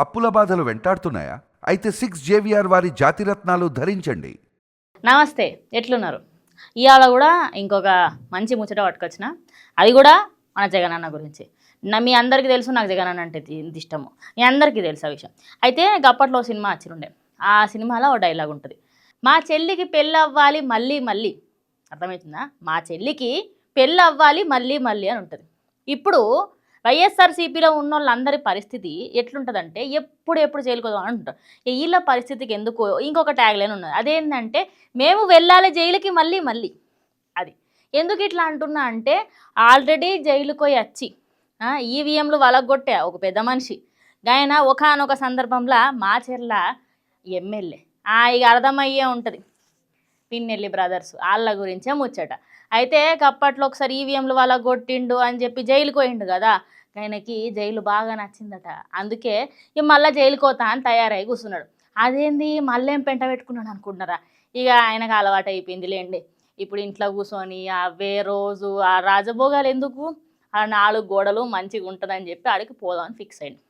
అప్పుల బాధలు వెంటాడుతున్నాయా? అయితే సిక్స్ జేవిఆర్ వారి జాతిరత్నాలు ధరించండి. నమస్తే ఎట్లున్నారు? ఇవాళ కూడా ఇంకొక మంచి ముచ్చట పట్టుకొచ్చిన. అది కూడా మన జగనన్న గురించి. నా మీ అందరికీ తెలుసు నాకు జగనన్న అంటే ఎంత ఇష్టము. మీ అందరికీ తెలుసు ఆ విషయం. అయితే గప్పట్లో సినిమా వచ్చిరుండే ఆ సినిమాలో ఒక డైలాగ్ ఉంటుంది. మా చెల్లికి పెళ్ళి అవ్వాలి మళ్ళీ మళ్ళీ. అర్థమవుతుందా? మా చెల్లికి పెళ్ళి అవ్వాలి మళ్ళీ మళ్ళీ అని ఉంటుంది. ఇప్పుడు వైఎస్ఆర్సీపీలో ఉన్న వాళ్ళందరి పరిస్థితి ఎట్లుంటుందంటే ఎప్పుడు ఎప్పుడు జైలుకోదాం అని ఉంటారు ఈ వీళ్ళ పరిస్థితికి ఎందుకు ఇంకొక ట్యాగ్లైన్ ఉన్నది. అదేంటంటే మేము వెళ్ళాలి జైలుకి మళ్ళీ మళ్ళీ. అది ఎందుకు ఇట్లా అంటున్నా అంటే ఆల్రెడీ జైలుకు వచ్చి ఈవీఎంలు వలగొట్టే ఒక పెద్ద మనిషి. ఆయన ఒకనొక సందర్భంలో మా చెర్ల ఎమ్మెల్యే. ఆ, ఇక అర్థమయ్యే ఉంటుంది. పిన్నెల్లి బ్రదర్స్ వాళ్ళ గురించే ముచ్చట. అయితే అప్పట్లో ఒకసారి ఈవీఎంలు వాళ్ళ కొట్టిండు అని చెప్పి జైలుకు పోయిండు కదా. ఆయనకి జైలు బాగా నచ్చిందట. అందుకే ఇక మళ్ళీ జైలుకి పోతా అని తయారై కూర్చున్నాడు. అదేంది? మళ్ళీ ఏం పెంట పెట్టుకున్నాడు అనుకుంటున్నారా? ఇక ఆయనకు అలవాటు అయిపోయింది లేండి. ఇప్పుడు ఇంట్లో కూర్చొని అవే రోజు ఆ రాజభోగాలు ఎందుకు? ఆ నాలుగు గోడలు మంచిగా ఉంటుందని చెప్పి ఆడికి పోదామని ఫిక్స్ అయ్యింది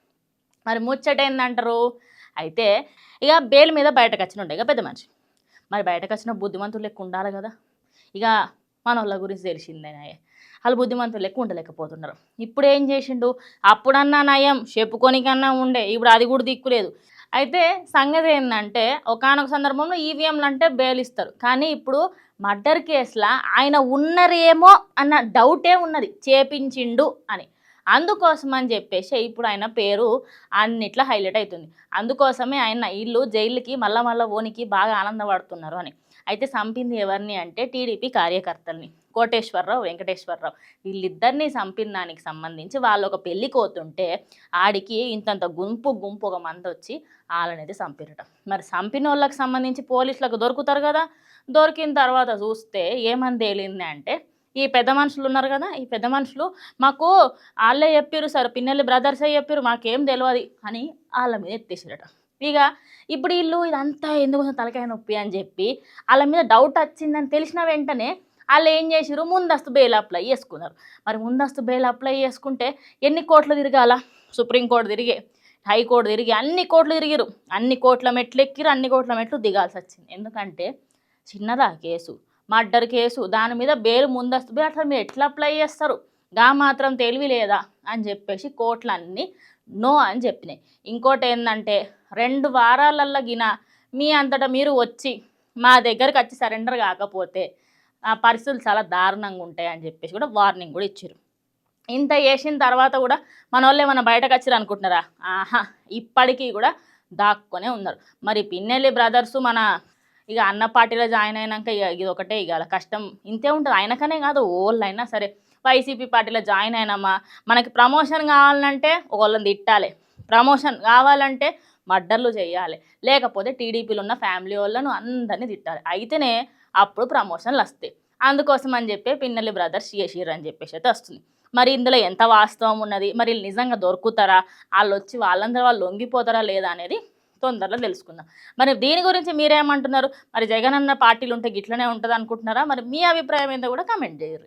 మరి ముచ్చట ఏందంటారు? అయితే ఇక బెయిల్ మీద బయటకు వచ్చిన ఉండే ఇక పెద్ద మనిషి. మరి బయటకు వచ్చిన బుద్ధిమంతులు లెక్క ఉండాలి కదా. ఇక మన వాళ్ళ గురించి తెలిసిందే వాళ్ళు బుద్ధిమంతులు లెక్క ఉండలేకపోతున్నారు. ఇప్పుడు ఏం చేసిండు? అప్పుడన్నా నయం చెప్పుకోనికన్నా ఉండే. ఇప్పుడు అది కూడా దిక్కులేదు అయితే సంగతి ఏంటంటే ఒకనొక సందర్భంలో ఈవీఎంలు అంటే బెయిల్ ఇస్తారు కానీ ఇప్పుడు మర్డర్ కేసులో ఆయన ఉన్నరేమో అన్న డౌటే ఉన్నది. చేపించిండు అని. అందుకోసం అని చెప్పేసి ఇప్పుడు ఆయన పేరు అన్నిట్లా హైలైట్ అవుతుంది. అందుకోసమే ఆయన ఇల్లు జైలుకి మళ్ళా మళ్ళీ ఓనికి బాగా ఆనందపడుతున్నారు అని. అయితే చంపింది ఎవరిని అంటే టీడీపీ కార్యకర్తల్ని. కోటేశ్వరరావు వెంకటేశ్వరరావు. వీళ్ళిద్దరిని చంపిన దానికి సంబంధించి వాళ్ళు ఒక పెళ్ళి కోతుంటే ఆడికి ఇంతంత గుంపు గుంపు ఒక మంది వచ్చి వాళ్ళనైతే చంపిరట మరి చంపిన వాళ్ళకి సంబంధించి పోలీసులకు దొరుకుతారు కదా? దొరికిన తర్వాత చూస్తే ఏమని తేలింది అంటే ఈ పెద్ద మనుషులు ఉన్నారు కదా? ఈ పెద్ద మనుషులు మాకు వాళ్ళే చెప్పారు సార్ పిన్నెల్లి బ్రదర్సే చెప్పారు మాకేం తెలియదు అని వాళ్ళ మీద ఎత్తేసారట. ఇక ఇప్పుడు వీళ్ళు ఇదంతా ఎందుకు తలకాయ నొప్పి అని చెప్పి వాళ్ళ మీద డౌట్ వచ్చిందని తెలిసిన వెంటనే వాళ్ళు ఏం చేసారు ముందస్తు బెయిల్ అప్లై చేసుకున్నారు. మరి ముందస్తు బెయిల్ అప్లై చేసుకుంటే ఎన్ని కోట్లు తిరగాల? సుప్రీంకోర్టు తిరిగి హైకోర్టు తిరిగి అన్ని కోట్లు తిరిగిరు అన్ని కోట్ల మెట్లు ఎక్కిరు అన్ని కోట్ల మెట్లు దిగాల్సి వచ్చింది. ఎందుకంటే చిన్నదా కేసు మర్డర్ కేసు దాని మీద బెయిల్ ముందస్తు బెయిల్ అట్లా మీరు ఎట్లా అప్లై చేస్తారు? గా మాత్రం తెలివి లేదా? అని చెప్పేసి కోట్లన్నీ నో అని చెప్పినాయి. ఇంకోటి ఏంటంటే రెండు వారాలల్లో గిన మీ అంతటా మీరు వచ్చి మా దగ్గరకు వచ్చి సరెండర్ కాకపోతే ఆ పరిస్థితులు చాలా దారుణంగా ఉంటాయి అని చెప్పేసి కూడా వార్నింగ్ కూడా ఇచ్చారు ఇంత చేసిన తర్వాత కూడా మన వాళ్ళు ఏమైనా బయటకు వచ్చారు అనుకుంటున్నారా? ఆహా ఇప్పటికీ కూడా దాక్కునే ఉన్నారు. మరి పిన్నెల్లి బ్రదర్స్ మన ఇక అన్న పార్టీలో జాయిన్ అయినాక ఇక ఇది ఒకటే ఇక అలా కష్టం. ఇంతే ఉంటుంది. ఆయనకనే కాదు ఓళ్ళైనా సరే. వైసీపీ పార్టీలో జాయిన్ అయినామా? మనకి ప్రమోషన్ కావాలంటే ఒకళ్ళని తిట్టాలి. ప్రమోషన్ కావాలంటే మర్డర్లు చేయాలి. లేకపోతే టీడీపీలో ఉన్న ఫ్యామిలీ వాళ్ళను అందరినీ తిట్టాలి. అయితేనే అప్పుడు ప్రమోషన్లు వస్తాయి. అందుకోసం అని చెప్పి పిన్నెల్లి బ్రదర్స్ చేసిర్రు అని చెప్పేసి అయితే వస్తుంది. మరి ఇందులో ఎంత వాస్తవం ఉన్నది? మరి నిజంగా దొరుకుతారా? వాళ్ళు వచ్చి వాళ్ళందరూ వాళ్ళు లొంగిపోతారా లేదా అనేది తొందరలో తెలుసుకుందాం. మరి దీని గురించి మీరేమంటున్నారు? మరి జగన్ అన్న పార్టీలు ఉంటే గిట్లనే ఉంటుంది అనుకుంటున్నారా మరి మీ అభిప్రాయం ఏందో కూడా కమెంట్ చేయరు.